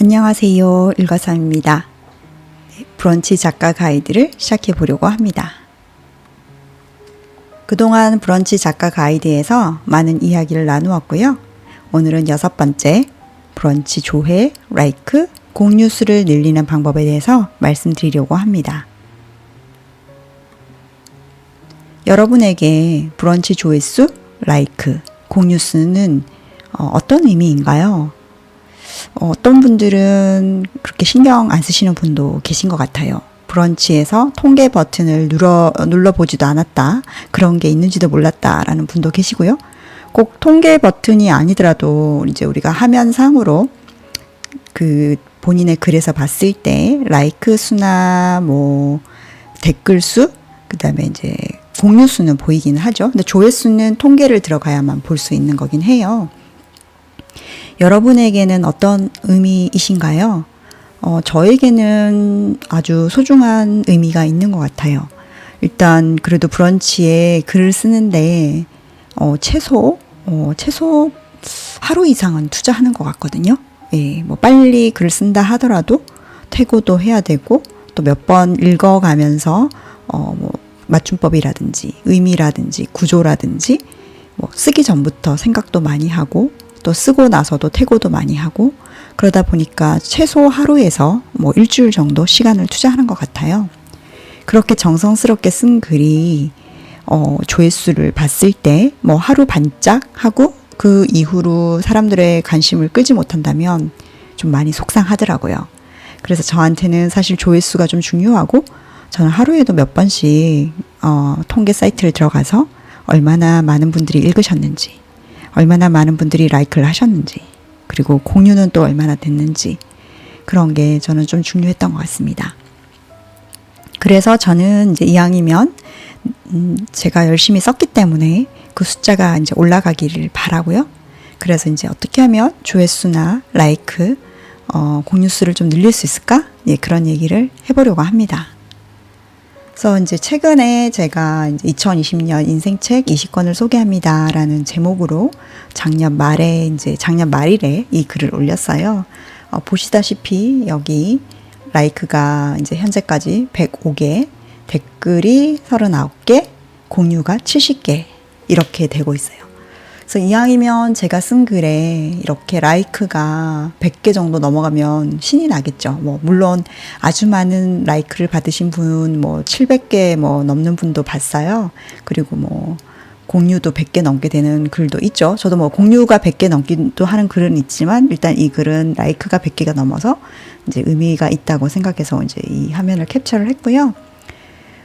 안녕하세요. 일과삼입니다. 네, 브런치 작가 가이드를 시작해 보려고 합니다. 그동안 브런치 작가 가이드에서 많은 이야기를 나누었고요. 오늘은 여섯 번째 브런치 조회, 라이크, 공유 수를 늘리는 방법에 대해서 말씀드리려고 합니다. 여러분에게 브런치 조회수, 라이크, 공유 수는 어, 어떤 의미인가요? 어, 어떤 분들은 그렇게 신경 안 쓰시는 분도 계신 것 같아요. 브런치에서 통계 버튼을 눌러, 눌러보지도 않았다. 그런 게 있는지도 몰랐다라는 분도 계시고요. 꼭 통계 버튼이 아니더라도 이제 우리가 화면상으로 그 본인의 글에서 봤을 때 라이크 수나 뭐 댓글 수, 그 다음에 이제 공유 수는 보이기는 하죠. 근데 조회수는 통계를 들어가야만 볼 수 있는 거긴 해요. 여러분에게는 어떤 의미이신가요? 어, 저에게는 아주 소중한 의미가 있는 것 같아요. 일단 그래도 브런치에 글을 쓰는데 어, 최소 어, 최소 하루 이상은 투자하는 것 같거든요. 예, 뭐 빨리 글을 쓴다 하더라도 퇴고도 해야 되고 또 몇 번 읽어가면서 어, 뭐 맞춤법이라든지 의미라든지 구조라든지 뭐 쓰기 전부터 생각도 많이 하고 또 쓰고 나서도 퇴고도 많이 하고 그러다 보니까 최소 하루에서 뭐 일주일 정도 시간을 투자하는 것 같아요. 그렇게 정성스럽게 쓴 글이 어, 조회수를 봤을 때 뭐 하루 반짝 하고 그 이후로 사람들의 관심을 끄지 못한다면 좀 많이 속상하더라고요. 그래서 저한테는 사실 조회수가 좀 중요하고 저는 하루에도 몇 번씩 어, 통계 사이트를 들어가서 얼마나 많은 분들이 읽으셨는지 얼마나 많은 분들이 라이크를 하셨는지, 그리고 공유는 또 얼마나 됐는지, 그런 게 저는 좀 중요했던 것 같습니다. 그래서 저는 이제 이왕이면, 음, 제가 열심히 썼기 때문에 그 숫자가 이제 올라가기를 바라고요. 그래서 이제 어떻게 하면 조회수나 라이크, 어, 공유 수를 좀 늘릴 수 있을까? 예, 그런 얘기를 해보려고 합니다. 그래서 이제 최근에 제가 이제 2020년 인생책 20권을 소개합니다라는 제목으로 작년 말에 이제 작년 말일에 이 글을 올렸어요. 어, 보시다시피 여기 라이크가 이제 현재까지 105개, 댓글이 39개, 공유가 70개 이렇게 되고 있어요. 그래서 이왕이면 제가 쓴 글에 이렇게 라이크가 100개 정도 넘어가면 신이 나겠죠. 뭐, 물론 아주 많은 라이크를 받으신 분, 뭐, 700개 뭐 넘는 분도 봤어요. 그리고 뭐, 공유도 100개 넘게 되는 글도 있죠. 저도 뭐 공유가 100개 넘기도 하는 글은 있지만 일단 이 글은 라이크가 100개가 넘어서 이제 의미가 있다고 생각해서 이제 이 화면을 캡처를 했고요.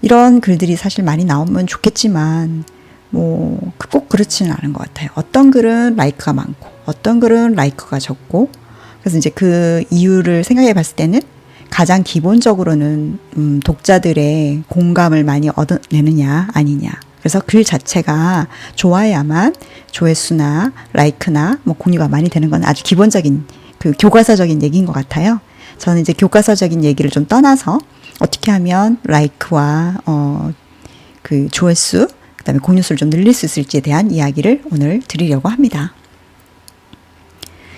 이런 글들이 사실 많이 나오면 좋겠지만 뭐 꼭 그렇지는 않은 것 같아요. 어떤 글은 라이크가 많고 어떤 글은 라이크가 적고 그래서 이제 그 이유를 생각해 봤을 때는 가장 기본적으로는 음, 독자들의 공감을 많이 얻어내느냐 아니냐. 그래서 글 자체가 좋아야만 조회수나 라이크나 뭐 공유가 많이 되는 건 아주 기본적인 그 교과서적인 얘기인 것 같아요. 저는 이제 교과서적인 얘기를 좀 떠나서 어떻게 하면 라이크와 어, 그 조회수 그다음에 공유 수를 좀 늘릴 수 있을지에 대한 이야기를 오늘 드리려고 합니다.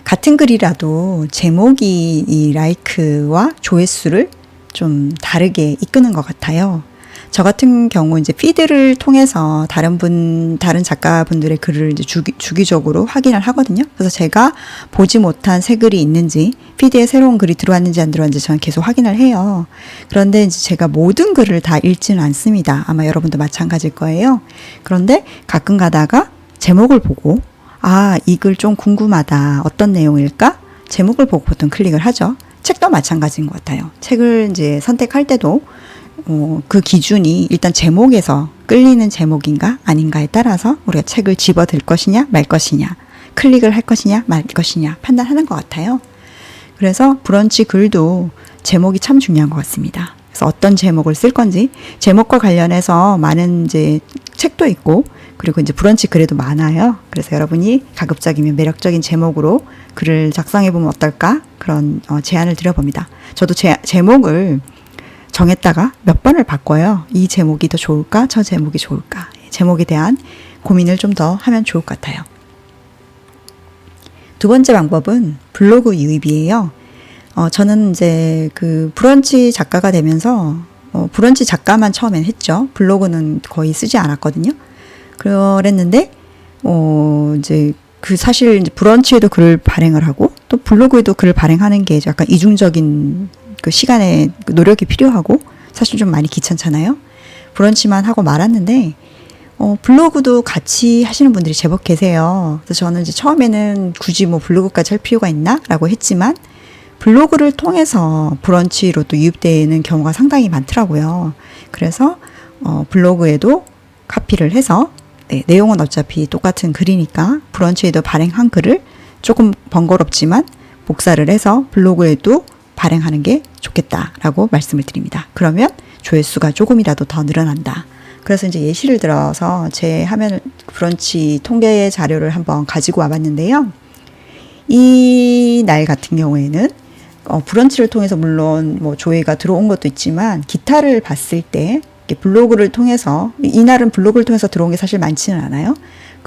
같은 글이라도 제목이 이 라이크와 조회수를 좀 다르게 이끄는 것 같아요. 저 같은 경우 이제 피드를 통해서 다른 분, 다른 작가분들의 글을 이제 주기, 주기적으로 확인을 하거든요. 그래서 제가 보지 못한 새 글이 있는지, 피드에 새로운 글이 들어왔는지 안 들어왔는지 저는 계속 확인을 해요. 그런데 이제 제가 모든 글을 다 읽지는 않습니다. 아마 여러분도 마찬가지일 거예요. 그런데 가끔 가다가 제목을 보고, 아, 이 글 좀 궁금하다. 어떤 내용일까? 제목을 보고 보통 클릭을 하죠. 책도 마찬가지인 것 같아요. 책을 이제 선택할 때도 어, 그 기준이 일단 제목에서 끌리는 제목인가 아닌가에 따라서 우리가 책을 집어들 것이냐 말 것이냐 클릭을 할 것이냐 말 것이냐 판단하는 것 같아요. 그래서 브런치 글도 제목이 참 중요한 것 같습니다. 그래서 어떤 제목을 쓸 건지 제목과 관련해서 많은 이제 책도 있고 그리고 이제 브런치 글에도 많아요. 그래서 여러분이 가급적이면 매력적인 제목으로 글을 작성해 보면 어떨까 그런 어, 제안을 드려봅니다. 저도 제, 제목을 정했다가 몇 번을 바꿔요. 이 제목이 더 좋을까? 저 제목이 좋을까? 제목에 대한 고민을 좀 더 하면 좋을 것 같아요. 두 번째 방법은 블로그 유입이에요. 어, 저는 이제 그 브런치 작가가 되면서 어, 브런치 작가만 처음엔 했죠. 블로그는 거의 쓰지 않았거든요. 그랬는데 어, 이제 그 사실 이제 브런치에도 글을 발행을 하고 또 블로그에도 글을 발행하는 게 약간 이중적인 그 시간에 그 노력이 필요하고 사실 좀 많이 귀찮잖아요. 브런치만 하고 말았는데 어, 블로그도 같이 하시는 분들이 제법 계세요. 그래서 저는 이제 처음에는 굳이 뭐 블로그까지 할 필요가 있나? 라고 했지만 블로그를 통해서 브런치로 또 유입되는 경우가 상당히 많더라고요. 그래서 어, 블로그에도 카피를 해서 네, 내용은 어차피 똑같은 글이니까 브런치에도 발행한 글을 조금 번거롭지만 복사를 해서 블로그에도 발행하는 게 좋겠다라고 말씀을 드립니다. 그러면 조회수가 조금이라도 더 늘어난다. 그래서 이제 예시를 들어서 제 화면 브런치 통계 자료를 한번 가지고 와봤는데요. 이 날 같은 경우에는 어, 브런치를 통해서 물론 뭐 조회가 들어온 것도 있지만 기타를 봤을 때 블로그를 통해서 이날은 블로그를 통해서 들어온 게 사실 많지는 않아요.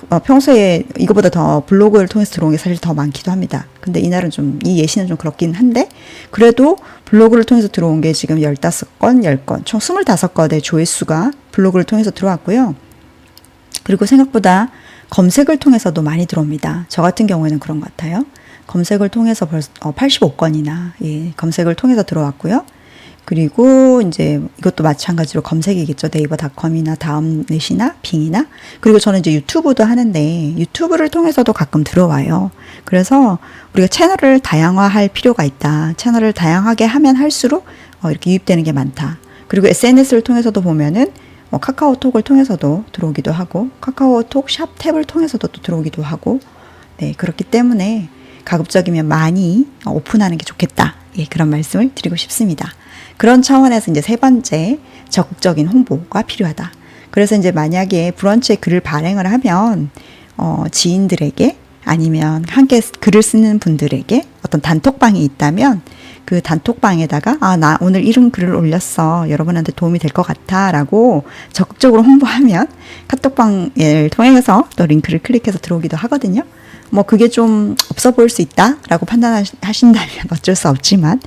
어, 평소에 이거보다 더 블로그를 통해서 들어온 게 사실 더 많기도 합니다. 근데 이날은 좀 이 예시는 좀 그렇긴 한데 그래도 블로그를 통해서 들어온 게 지금 15건, 10건, 총 25건의 조회수가 블로그를 통해서 들어왔고요. 그리고 생각보다 검색을 통해서도 많이 들어옵니다. 저 같은 경우에는 그런 것 같아요. 검색을 통해서 벌써 어, 85건이나 예, 검색을 통해서 들어왔고요. 그리고 이제 이것도 마찬가지로 검색이겠죠. 네이버닷컴이나 다음넷이나 빙이나 그리고 저는 이제 유튜브도 하는데 유튜브를 통해서도 가끔 들어와요. 그래서 우리가 채널을 다양화할 필요가 있다. 채널을 다양하게 하면 할수록 어, 이렇게 유입되는 게 많다. 그리고 SNS를 통해서도 보면은 뭐 카카오톡을 통해서도 들어오기도 하고 카카오톡 샵 탭을 통해서도 또 들어오기도 하고 네 그렇기 때문에 가급적이면 많이 오픈하는 게 좋겠다. 예, 그런 말씀을 드리고 싶습니다. 그런 차원에서 이제 세 번째 적극적인 홍보가 필요하다. 그래서 이제 만약에 브런치에 글을 발행을 하면 어, 지인들에게 아니면 함께 글을 쓰는 분들에게 어떤 단톡방이 있다면 그 단톡방에다가 아 나 오늘 이런 글을 올렸어 여러분한테 도움이 될 것 같아라고 적극적으로 홍보하면 카톡방을 통해서 또 링크를 클릭해서 들어오기도 하거든요. 뭐 그게 좀 없어 보일 수 있다라고 판단하신다면 어쩔 수 없지만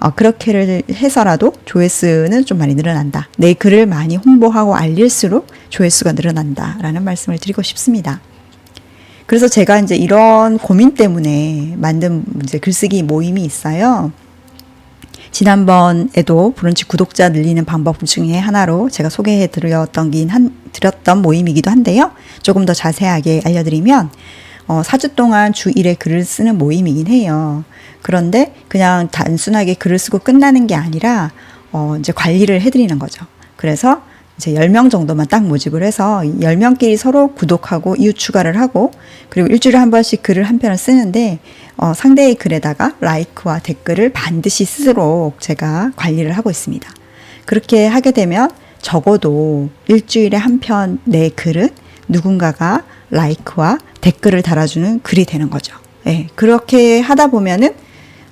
어, 그렇게를 해서라도 조회수는 좀 많이 늘어난다. 내 글을 많이 홍보하고 알릴수록 조회수가 늘어난다라는 말씀을 드리고 싶습니다. 그래서 제가 이제 이런 고민 때문에 만든 이제 글쓰기 모임이 있어요. 지난번에도 브런치 구독자 늘리는 방법 중에 하나로 제가 소개해 드렸던 한, 드렸던 모임이기도 한데요. 조금 더 자세하게 알려드리면, 어, 4주 동안 주 1회 글을 쓰는 모임이긴 해요. 그런데 그냥 단순하게 글을 쓰고 끝나는 게 아니라 어, 이제 관리를 해드리는 거죠. 그래서 이제 10명 정도만 딱 모집을 해서 10명끼리 서로 구독하고 이웃 추가를 하고 그리고 일주일에 한 번씩 글을 한 편을 쓰는데 어, 상대의 글에다가 라이크와 댓글을 반드시 쓰도록 제가 관리를 하고 있습니다. 그렇게 하게 되면 적어도 일주일에 한 편 내 글은 누군가가 라이크와 댓글을 달아주는 글이 되는 거죠. 예, 네, 그렇게 하다 보면은,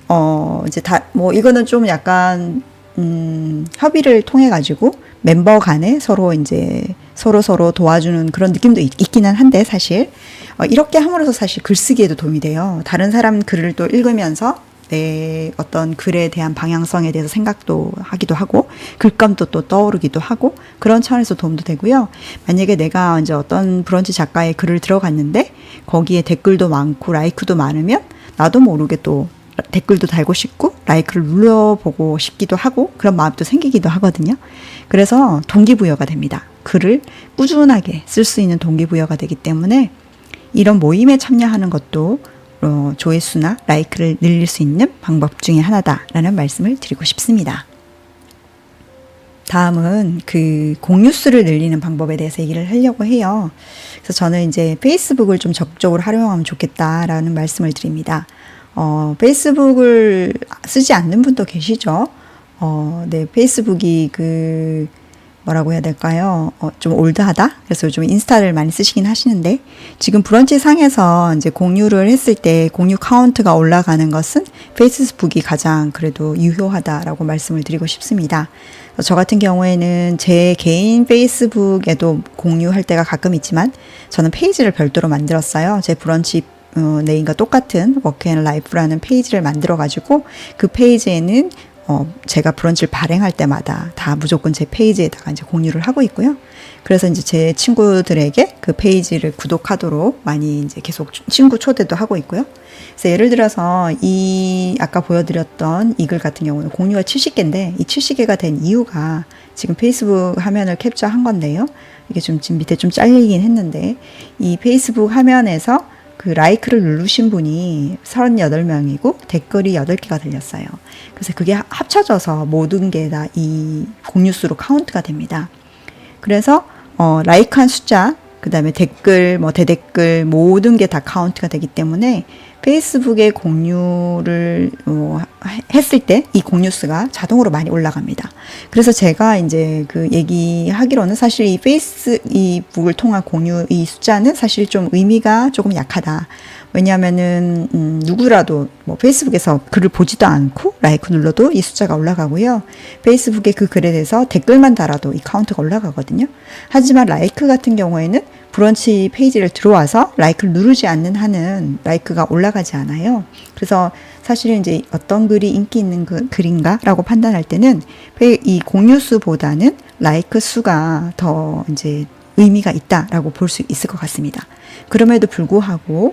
어, 이제 다, 뭐, 이거는 좀 약간, 음, 협의를 통해 가지고 멤버 간에 서로 이제 서로 서로 도와주는 그런 느낌도 있, 기는 한데, 사실. 어, 이렇게 함으로써 사실 글쓰기에도 도움이 돼요. 다른 사람 글을 또 읽으면서 내 어떤 글에 대한 방향성에 대해서 생각도 하기도 하고 글감도 또 떠오르기도 하고 그런 차원에서 도움도 되고요. 만약에 내가 이제 어떤 브런치 작가의 글을 들어갔는데 거기에 댓글도 많고 라이크도 많으면 나도 모르게 또 댓글도 달고 싶고 라이크를 눌러보고 싶기도 하고 그런 마음도 생기기도 하거든요. 그래서 동기부여가 됩니다. 글을 꾸준하게 쓸 수 있는 동기부여가 되기 때문에 이런 모임에 참여하는 것도 어, 조회수나 라이크를 늘릴 수 있는 방법 중에 하나다라는 말씀을 드리고 싶습니다. 다음은 그 공유수를 늘리는 방법에 대해서 얘기를 하려고 해요. 그래서 저는 이제 페이스북을 좀 적극적으로 활용하면 좋겠다라는 말씀을 드립니다. 어, 페이스북을 쓰지 않는 분도 계시죠? 어, 네, 페이스북이 그 뭐라고 해야 될까요? 어, 좀 올드하다? 그래서 요즘 인스타를 많이 쓰시긴 하시는데, 지금 브런치 상에서 이제 공유를 했을 때 공유 카운트가 올라가는 것은 페이스북이 가장 그래도 유효하다라고 말씀을 드리고 싶습니다. 저 같은 경우에는 제 개인 페이스북에도 공유할 때가 가끔 있지만, 저는 페이지를 별도로 만들었어요. 제 브런치 어, 네임과 똑같은 워크앤 라이프라는 페이지를 만들어 가지고 그 페이지에는 어, 제가 브런치를 발행할 때마다 다 무조건 제 페이지에다가 이제 공유를 하고 있고요. 그래서 이제 제 친구들에게 그 페이지를 구독하도록 많이 이제 계속 친구 초대도 하고 있고요. 그래서 예를 들어서 이 아까 보여드렸던 이 글 같은 경우는 공유가 70개인데 이 70개가 된 이유가 지금 페이스북 화면을 캡처한 건데요. 이게 좀 지금 밑에 좀 잘리긴 했는데 이 페이스북 화면에서 그 라이크를 누르신 분이 38명이고 댓글이 8개가 들렸어요. 그래서 그게 하- 합쳐져서 모든 게 다 이 공유수로 카운트가 됩니다. 그래서 어, 라이크한 숫자, 그 다음에 댓글, 뭐 대댓글 모든 게 다 카운트가 되기 때문에 페이스북에 공유를 어, 하- 했을 때 이 공유수가 자동으로 많이 올라갑니다. 그래서 제가 이제 그 얘기하기로는 사실 이 페이스 이 북을 통한 공유 이 숫자는 사실 좀 의미가 조금 약하다. 왜냐하면은 음, 누구라도 뭐 페이스북에서 글을 보지도 않고 라이크 눌러도 이 숫자가 올라가고요. 페이스북에 그 글에 대해서 댓글만 달아도 이 카운트가 올라가거든요. 하지만 라이크 같은 경우에는 브런치 페이지를 들어와서 라이크를 누르지 않는 한은 라이크가 올라가지 않아요. 그래서 사실은 이제 어떤 글이 인기 있는 그, 글인가라고 판단할 때는 페이- 이 공유 수보다는 라이크 수가 더 이제 의미가 있다라고 볼 수 있을 것 같습니다. 그럼에도 불구하고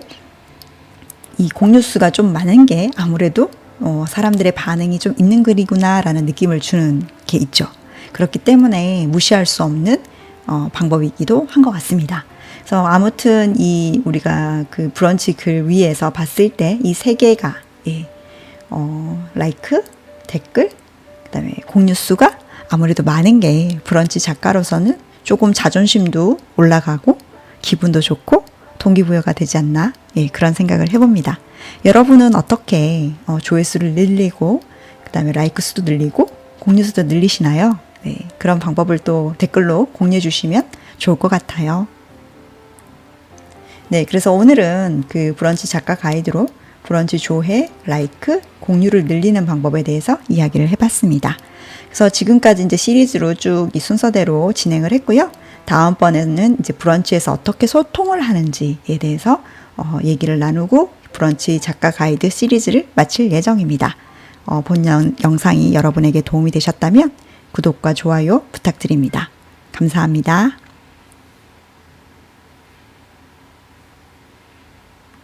이 공유 수가 좀 많은 게 아무래도 어, 사람들의 반응이 좀 있는 글이구나라는 느낌을 주는 게 있죠. 그렇기 때문에 무시할 수 없는 어, 방법이기도 한 것 같습니다. 그래서 아무튼 이 우리가 그 브런치 글 위에서 봤을 때 이 세 개가 예, 어, 라이크, 댓글, 그다음에 공유 수가 아무래도 많은 게 브런치 작가로서는 조금 자존심도 올라가고 기분도 좋고 동기부여가 되지 않나 예, 그런 생각을 해봅니다. 여러분은 어떻게 어, 조회수를 늘리고 그다음에 라이크 수도 늘리고 공유 수도 늘리시나요? 네, 그런 방법을 또 댓글로 공유해 주시면 좋을 것 같아요. 네, 그래서 오늘은 그 브런치 작가 가이드로 브런치 조회, 라이크, 공유를 늘리는 방법에 대해서 이야기를 해봤습니다. 그래서 지금까지 이제 시리즈로 쭉 이 순서대로 진행을 했고요. 다음번에는 이제 브런치에서 어떻게 소통을 하는지에 대해서 어, 얘기를 나누고 브런치 작가 가이드 시리즈를 마칠 예정입니다. 어, 본 영, 영상이 여러분에게 도움이 되셨다면 구독과 좋아요 부탁드립니다. 감사합니다.